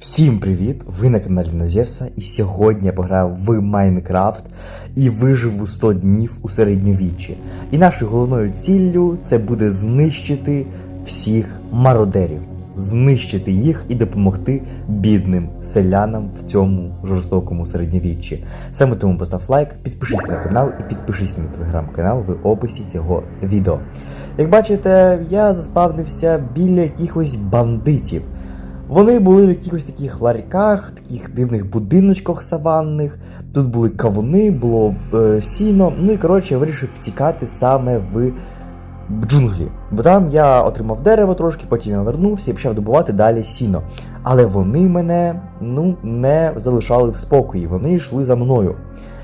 Всім привіт! Ви на каналі Назєвса, і сьогодні я пограю в Майнкрафт і виживу 100 днів у середньовіччі. І нашою головною ціллю це буде знищити всіх мародерів, знищити їх і допомогти бідним селянам в цьому жорстокому середньовіччі. Саме тому постав лайк, підпишись на канал і підпишись на мій телеграм-канал в описі цього відео. Як бачите, я заспавнився біля якихось бандитів. Вони були в якихось таких ларьках, таких дивних будиночках саванних. Тут були кавуни, було е, сіно. Ну і коротше, я вирішив втікати саме в джунглі. Бо там я отримав дерево трошки, потім я вернувся і почав добувати далі сіно. Але вони мене ну, не залишали в спокої, вони йшли за мною.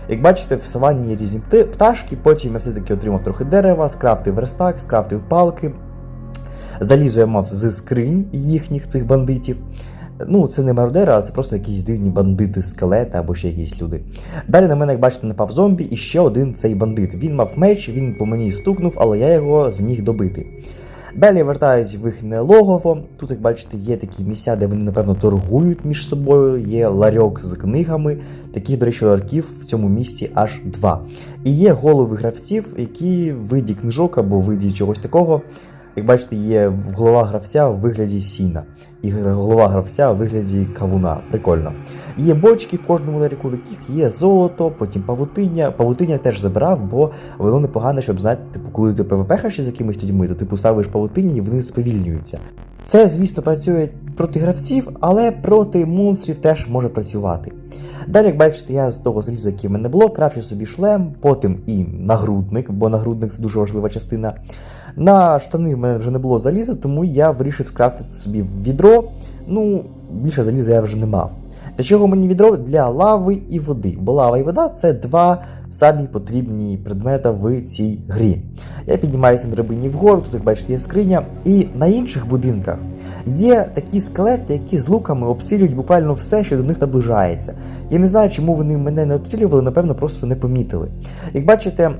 Як бачите, в саванні різні пташки, потім я все-таки отримав трохи дерева, скрафтив верстак, скрафтив палки. Залізо я мав зі скринь їхніх цих бандитів. Ну, це не мародери, а це просто якісь дивні бандити, скелети або ще якісь люди. Далі на мене, як бачите, напав зомбі і ще один цей бандит. Він мав меч, він по мені стукнув, але я його зміг добити. Далі вертаюсь в їхнє логово. Тут, як бачите, є такі місця, де вони, напевно, торгують між собою. Є ларьок з книгами. Таких, до речі, ларків в цьому місті аж два. І є голови гравців, які в виді книжок або виді чогось такого. Як бачите, є голова гравця в вигляді сіна, і голова гравця в вигляді кавуна. Прикольно. Є бочки в кожному ларіку, в яких є золото, потім павутиння. Павутиння теж забирав, бо воно непогане, щоб знаєте, типу, коли ти ПВП-хаш з якимись людьми, то типу ставиш павутиння і вони сповільнюються. Це, звісно, працює проти гравців, але проти монстрів теж може працювати. Далі, як бачите, я з того заліза, який в мене було, краще собі шлем, потім і нагрудник, бо нагрудник це дуже важлива частина. На штани в мене вже не було заліза, тому я вирішив скрафтити собі відро. Ну, більше заліза я вже не мав. Для чого мені відро? Для лави і води. Бо лава і вода це два самі потрібні предмети в цій грі. Я піднімаюся на драбині вгору, тут, як бачите, є скриня. І на інших будинках є такі скелети, які з луками обстрілюють буквально все, що до них наближається. Я не знаю, чому вони мене не обстрілювали, напевно, просто не помітили. Як бачите,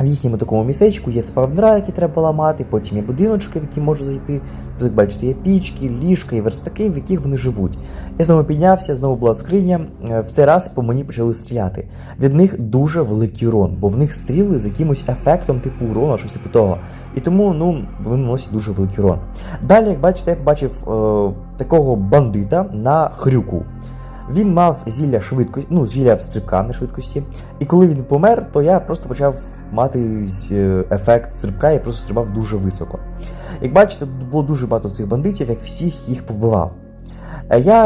в їхньому такому містечку є спавнера, які треба ламати, потім є будиночки, в які можна зайти. Тут, як бачите, є пічки, ліжка і верстаки, в яких вони живуть. Я знову піднявся, знову була скриня. Е, В цей раз по мені почали стріляти. Від них дуже великий урон, бо в них стріли з якимось ефектом типу урона, щось типу того. І тому ну, вони наносять дуже великий урон. Далі, як бачите, я побачив е, такого бандита на хрюку. Він мав зілля швидкості, ну, зілля стрибка на швидкості. І коли він помер, то я просто почав мати е, ефект стрибка і просто стрибав дуже високо. Як бачите, було дуже багато цих бандитів, як всіх їх повбивав. Е, Я